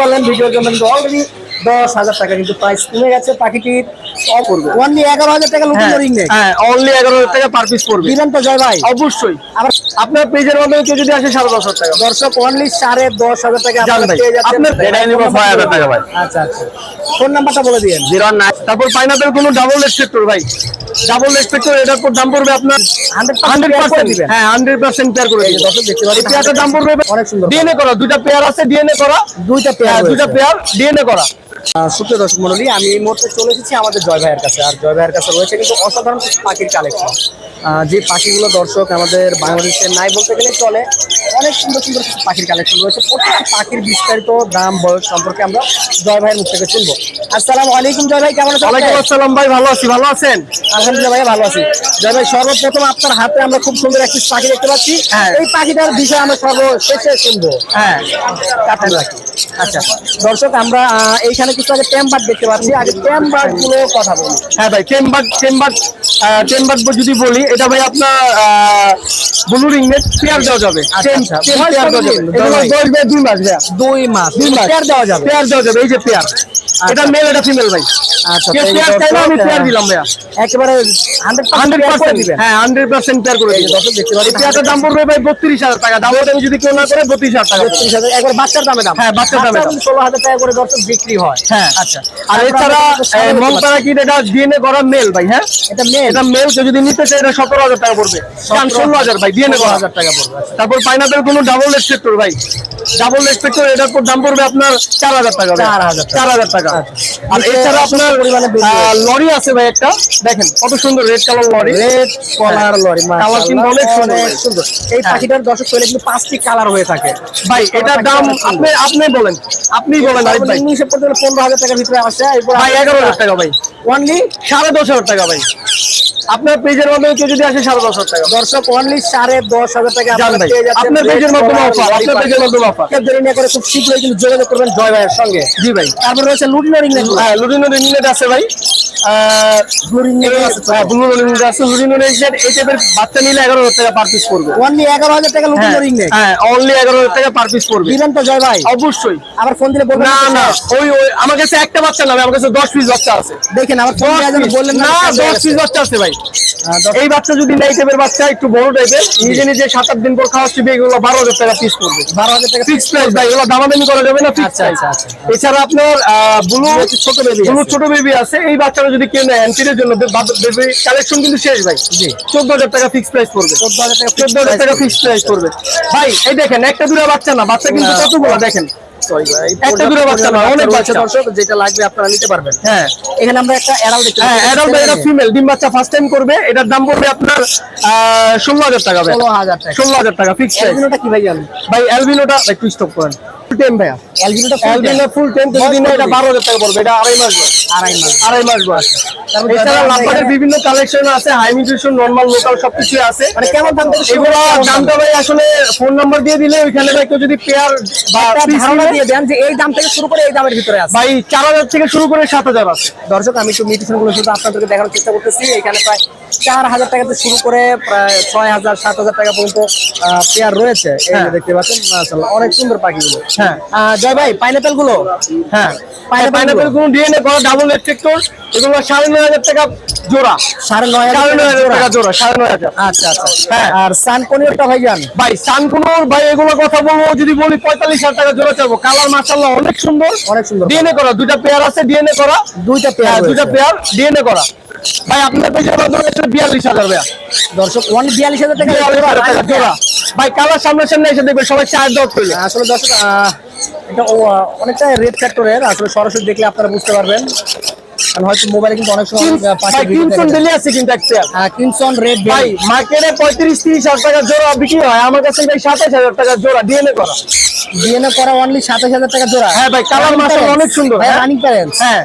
পারলেন ভিডিও কিন্তু অলরেডি দশ হাজার টাকা কিন্তু প্রাইস কমে গেছে পাখিটির। অপূর্ব। ওনলি এগারো হাজার টাকা লুকিং রিং নেই হ্যাঁ অনলি এগারো হাজার টাকা পার পিস পড়বে। দিবেন তো জয় ভাই অবশ্যই। আবার আপনার পেজের মাধ্যমে কেউ যদি আসে সাড়ে দশ হাজার টাকা। দর্শক অনলি সাড়ে দশ হাজার টাকা জান আপনারা ভাই, পেয়ে যাচ্ছেন। আপনার এটাই নিবো 6,000 টাকা ভাই। আচ্ছা আচ্ছা। ফোন নাম্বারটা বলে দিয়েন। জিরো নাইন তারপর পাইনাপেল কোনো ডাবল এক্সপেক্টর ভাই। ডাবল এক্সপেক্টর এটার পর দাম পড়বে আপনার হান্ড্রেড পার্সেন্ট হ্যাঁ হান্ড্রেড পার্সেন্ট পেয়ার করে দর্শক দেখতে পাচ্ছেন পেয়ারটার দাম পড়বে অনেক সুন্দর। ডিএনএ করা দুইটা পেয়ার আছে ডিএনএ করা। দুইটা পেয়ার হ্যাঁ দুইটা পেয়ার ডিএনএ করা। সুপ্রিয় দর্শক মন্ডলী আমি এই মুহূর্তে চলে এসেছি আমাদের জয় ভাইয়ের কাছে। আর জয় ভাইয়ের কাছে রয়েছে কিন্তু অসাধারণ কিছু পাখির কালেকশন যে পাখিগুলো দর্শক আমাদের বাংলাদেশে নাই বলতে গেলে চলে অনেক সুন্দর সুন্দর কিছু পাখির কালেকশন রয়েছে। প্রত্যেকটি পাখির বিস্তারিত দাম বয়স সম্পর্কে আমরা জয় ভাইয়ের মুখ থেকে শুনব। আসসালামু আলাইকুম জয় ভাই কেমন আছেন? ওয়ালাইকুম আসসালাম ভাই ভালো আছি ভালো আছেন? আলহামদুলিল্লাহ ভাই ভালো আছি। জয় ভাই সর্বপ্রথম আপনার হাতে আমরা খুব সুন্দর একটি পাখি দেখতে পাচ্ছি। হ্যাঁ। এই পাখিটার বিষয়ে আমরা সর্বশেষে শুনব। হ্যাঁ। কাটার রাখি আচ্ছা দর্শক আমরা এইখানে কিছু আগে টেম্বার দেখতে পাচ্ছি। আগে টেম্বারগুলো কথা বলি। হ্যাঁ ভাই চেম্বার চেম্বার চেম্বার যদি বলি এটা ভাই আপনার ব্লু রিং নেট পেয়ার দেওয়া যাবে। আচ্ছা, আচ্ছা। পেয়ার দেওয়া যাবে। মাস দুই মাস। দুই মাস। পেয়ার দেওয়া যাবে। পেয়ার দেওয়া যাবে এই যে পেয়ার এটা মেল এটা ফিমেল ভাই। আচ্ছা আমি পেয়ার দিলাম ভাইয়া। একেবারে দিবেন। হ্যাঁ হান্ড্রেড পার্সেন্ট পেয়ার করে দিবেন। দর্শক দেখতে পাচ্ছি পেয়ারটার দাম পড়বে ভাই বত্রিশ হাজার টাকা। দাম আমি যদি কেউ না করে বত্রিশ হাজার টাকা। পড়বে। বত্রিশ হাজার একবার বাচ্চার দামে দাম। হ্যাঁ, বাচ্চার দামে টাকা করে দর্শক বিক্রি হয়। হ্যাঁ। আচ্ছা। আর এছাড়া মমতারা কি এটা ডিএনএ করা মেল ভাই হ্যাঁ? এটা মেল এটা মেল কেউ যদি নিতে চায় এটা সতেরো হাজার টাকা পড়বে। ষোলো হাজার ভাই ডিএনএ করা। হাজার টাকা পড়বে আচ্ছা। তারপর পাইনাপেল কোনো ডাবল এক্সপেক্টর ভাই। ডাবল এটার পর দাম পড়বে আপনার চার হাজার টাকা ভাই। 4,000 চার হাজার টাকা। আর এছাড়া আপনার লরি আছে ভাই একটা। দেখেন কত সুন্দর red colour lorry. Red colour lorry colour কিন্তু অনেক সুন্দর। এই পাখিটার দর্শক পেলে কিন্তু পাঁচটি কালার হয়ে থাকে। ভাই এটার দাম আপনি আপনি বলেন। আপনি বলেন আরিফ ভাই। গেলে পনেরো হাজার টাকার ভিতরে আসে। ভাই এগারো হাজার টাকা ভাই। অনলি সাড়ে দশ হাজার টাকা ভাই। আপনার পেজের মাধ্যমে কেউ যদি আসে সাড়ে দশ হাজার টাকা। দর্শক অনলি সাড়ে দশ হাজার টাকা আপনারা পেজের মাধ্যমে আপনার পেজের মাধ্যমে offer। কেউ দেরি না করে খুব শীঘ্রই কিন্তু যোগাযোগ করবেন জয় ভাইয়ের সঙ্গে। জি ভাই। তারপর রয়েছে লুটিনো রিং নেট। হ্যাঁ লুডিনো রিংনেট আছে ভাই। এই বাচ্চা নিলে এগারো হাজার টাকা পার পিস পড়বে। অনলি এগারো হাজার টাকা লুটিনো হ্যাঁ অনলি এগারো হাজার টাকা পার পিস পড়বে। দিবেন তো জয় ভাই। অবশ্যই। আবার ফোন দিলে না না। ওই ওই আমার কাছে একটা বাচ্চা না আমার কাছে দশ পিস বাচ্চা আছে। দেখেন আবার ফোন দেওয়ার জন্য বললেন না দশ পিস বাচ্চা আছে ভাই। এই বাচ্চা যদি নেই টাইপের বাচ্চা একটু বড় টাইপের নিজে নিজে সাত আট দিন পর খাওয়া শিখবে এগুলো বারো হাজার টাকা পিস পড়বে। বারো হাজার টাকা ফিক্স প্রাইস ভাই এগুলো দামাদামি করা যাবে না ফিক্স আচ্ছা, প্রাইস আচ্ছা, আচ্ছা। এছাড়া আপনার ব্লু ছোট বেবি ব্লু ছোট বেবি আছে এই বাচ্চারা যদি কেউ নেয় অ্যান্টির জন্য কালেকশন কিন্তু শেষ ভাই। জি। চোদ্দ হাজার টাকা ফিক্স প্রাইস পড়বে। চোদ্দ হাজার টাকা চোদ্দ হাজার টাকা ফিক্স প্রাইস পড়বে। ভাই এই দেখেন একটা দুটো বাচ্চা না বাচ্চা কিন্তু। কতগুলো দেখেন? একটা দুটো বাচ্চা না, অনেক বাচ্চা। দর্শক যেটা লাগবে আপনারা নিতে পারবেন। হ্যাঁ। এখানে আমরা একটা এড়াল দেখতে হ্যাঁ অ্যাডাল্ট এটা ফিমেল ডিম বাচ্চা ফার্স্ট টাইম করবে এটার দাম পড়বে আপনার ষোলো হাজার টাকা ভাই। ষোলো হাজার টাকা। ষোলো হাজার টাকা ফিক্স প্রাইস অ্যালবিনোটা কি ভাই জানেন? ভাই অ্যালবিনোটা একটু স্টপ করেন। টাইম ভাইয়া। অ্যালবিনোটা অ্যালবিনো ফুল টাইম যদি না এটা বারো হাজার টাকা পড়বে এটা আড়াই মাস বয়স। আড়াই মাস। আড়াই মাস বয়স। এছাড়া বিভিন্ন কালেকশন আছে হাই নর্মাল লোকাল সবকিছু আছে। মানে কেমন দাম থেকে এগুলো? দামটা ভাই আসলে ফোন নাম্বার দিয়ে দিলে ওইখানে ভাই কেউ যদি পেয়ার বা ধারণা দিয়ে দেন যে এই দাম থেকে শুরু করে এই দামের ভিতরে আছে। ভাই চার হাজার থেকে শুরু করে সাত হাজার আছে। দর্শক আমি একটু মিউটিশনগুলো শুধু আপনাদেরকে দেখানোর চেষ্টা করতেছি। এখানে প্রায় চার হাজার টাকা থেকে শুরু করে প্রায় ছয় হাজার সাত হাজার টাকা পর্যন্ত পেয়ার রয়েছে। এই যে হ্যাঁ। দেখতে পাচ্ছেন মাশাআল্লাহ অনেক সুন্দর পাখিগুলো। হ্যাঁ। জয় ভাই পাইনাপেলগুলো হ্যাঁ পাইনাপেলগুলো? ডিএনএ করা ডাবল এফেক্টর এগুলো সাড়ে নয় হাজার টাকা জোড়া। সাড়ে নয় হাজার টাকা টাকা জোড়া। জোড়া। সাড়ে নয় হাজার। আচ্ছা আচ্ছা। হ্যাঁ। আর সান কোনিওরটা ভাই জান ভাই সানকুনোর ভাই এগুলো কথা বলব যদি বলি পঁয়তাল্লিশ হাজার টাকা জোড়া চাবো কালার অনেক সুন্দর। অনেক সুন্দর। ডিএনএ করা দুইটা পেয়ার আছে ডিএনএ করা। দুইটা হ্যাঁ, পেয়ার দুইটা পেয়ার ডিএনএ করা। ভাই আপনার পেজের বিয়াল্লিশ হাজার ভাইয়া। দর্শক ওয়ান বিয়াল্লিশ হাজার টাকা জোড়া, ভাই কালার সামনে সামনে এসে দেখবে সবাই চার দশ করলে আসলে দর্শক এটা অনেকটা রেড ফ্যাক্টরের আসলে সরাসরি দেখলে আপনারা বুঝতে পারবেন। কারণ হয়তো মোবাইলে কিন্তু অনেক সময় আহ, পাখির ভাই video কিনসন ডেলি আছে কিন্তু এক পেয়ার কিনসন রেড ভাই মার্কেটে পঁয়ত্রিশ তিরিশ হাজার টাকা জোড়া বিক্রি হয়। আমার কাছে ভাই টাকা জোড়া ডিএনএ করা। ডিএনএ করা অনলি সাতাশ হাজার টাকা জোড়া। হ্যাঁ ভাই, মাশাআল্লাহ অনেক সুন্দর, হ্যাঁ। রানিং প্যারেন্টস হ্যাঁ।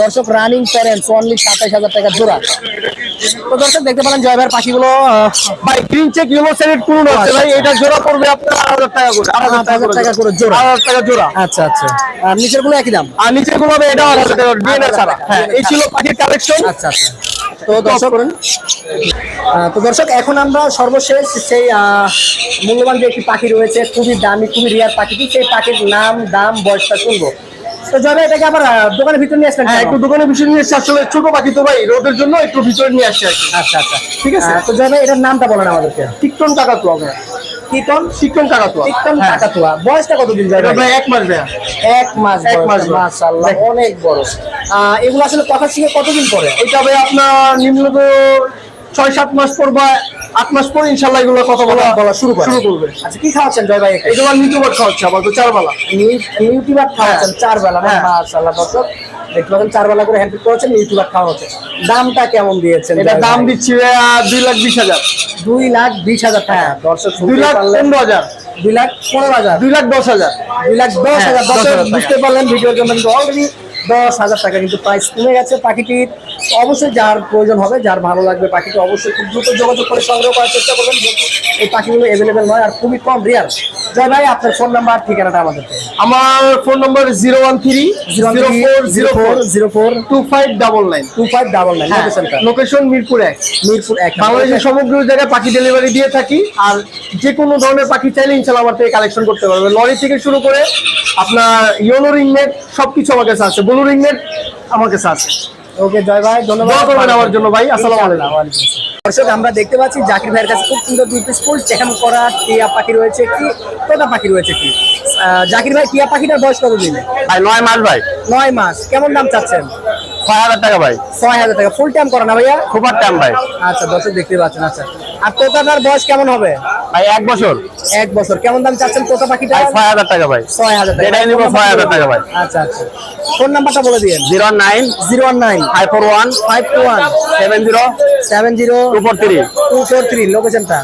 দর্শক রানিং প্যারেন্টস অনলি সাতাশ হাজার টাকা জোড়া। তো দর্শক দেখতে পেলেন জয় ভাইয়ের পাখিগুলো ভাই গ্রিন চেক সেলেট আছে। ভাই। এটা জোড়া পড়বে আপনার টাকা করে টাকা করে। জোড়া। টাকা জোড়া। আচ্ছা আচ্ছা। আর নিচেরগুলো একই দাম? আর নিচে গুলো হবে এটা টাকা ডিএনএ ছাড়া। হ্যাঁ এই ছিল পাখির কালেকশন আচ্ছা আচ্ছা। তো দর্শক করেন। তো দর্শক এখন আমরা সর্বশেষ সেই মূল্যবান যে একটি পাখি রয়েছে খুবই দামি খুবই রিয়ার পাখিটি সেই পাখির নাম দাম বয়সটা শুনব। তো যাবে এটাকে আবার দোকানের ভিতরে নিয়ে হ্যাঁ একটু দোকানে বিষয় নিয়ে আসলে ছোট পাখি তো ভাই রোদের জন্য একটু ভিতরে নিয়ে আসছে আচ্ছা আচ্ছা। ঠিক আছে। তো যাবে এটার নামটা বলেন আমাদেরকে। টিকটন কাকাতুয়া ভাই। কীর্তন টিকটন কাকাতুয়া। কীর্তন হ্যাঁ। কাকাতুয়া। বয়সটা কতদিন যাবে? ভাই এক মাস এক মাস এক মাস। মাশাআল্লাহ অনেক বড়। এগুলো আসলে কথা শিখে কতদিন পরে? এটা ভাই আপনার নিম্নত ছয় সাত মাস পর বা আট মাস পর ইনশাল্লাহ এগুলো কথা বলা বলা শুরু শুরু করবে। আচ্ছা কি খাওয়াচ্ছেন জয় ভাই? এটা আমার নিউটিউবার খাওয়াচ্ছে আমার তো চারবেলা। ইউটিউবার খাওয়াচ্ছেন চার বেলা হ্যাঁ। মাশাআল্লাহ দর্শক। দেখতে পাচ্ছেন চার বেলা করে হ্যান্ড করেছেন ইউটিউবার খাওয়া হচ্ছে। দামটা কেমন দিয়েছেন এটা দাম? দিচ্ছি দুই লাখ বিশ হাজার। দুই লাখ বিশ হাজার টাকা। দর্শক দুই লাখ পনেরো হাজার। দুই লাখ পনেরো হাজার। দুই লাখ দশ হাজার। দুই লাখ দশ হ্যাঁ, হাজার দশ। বুঝতে পারলেন ভিডিওর জন্য কিন্তু অলরেডি দশ হাজার টাকা কিন্তু প্রাইস কমে গেছে পাখিটির। অবশ্যই যার প্রয়োজন হবে, যার ভালো লাগবে পাখিটি অবশ্যই খুব দ্রুত যোগাযোগ করে সংগ্রহ করার চেষ্টা করবেন। এই পাখিগুলো অ্যাভেলেবেল নয় আর খুবই কম রিয়ার জয় ভাই আপনার ফোন নাম্বার ঠিকানাটা আমাদের আমার phone number zero one three zero four zero four zero four two five double nine two five double nine লোকেশনটা লোকেশন মিরপুর এক। মিরপুর এক। বাংলাদেশের সমগ্র জায়গায় পাখি ডেলিভারি দিয়ে থাকি। আর যে কোনো ধরনের পাখি চাইলে ইনশাল্লাহ আমার থেকে কালেকশন করতে পারবে। লরি থেকে শুরু করে আপনার ইয়োনো রিংনেট সবকিছু আমার কাছে আছে। ব্লু রিংনেট আমার কাছে আছে। ওকে জয় ভাই ধন্যবাদ। আমার জন্য ভাই। আসসালামু আলাইকুম। দর্শক আমরা দেখতে পাচ্ছি জাকির ভাইয়ের কাছে খুব সুন্দর দুই পিস ফুল। চেকাম করা টিয়া পাখি রয়েছে কি? তোতা পাখি রয়েছে কি? জাকির ভাই টিয়া পাখিটার বয়স কত দিন ভাই নয় মাস ভাই। নয় মাস। কেমন দাম চাচ্ছেন? ছয় হাজার টাকা ভাই। ছয় হাজার টাকা। ফুল টাইম করা না ভাইয়া? খুব টাইম ভাই। আচ্ছা দর্শক দেখতে পাচ্ছেন। আচ্ছা আর তোতাটার বয়স কেমন হবে? ভাই এক বছর। এক বছর। কেমন দাম চাচ্ছেন তোতা পাখিটা ছয় হাজার টাকা ভাই। ছয় হাজার টাকা। এটাই নিবো 6,000 টাকা ভাই। আচ্ছা আচ্ছা। ফোন নাম্বারটা বলে দিন zero nine zero nine five four one five two one seven zero seven zero two four three. Two four three. লোকেশনটা?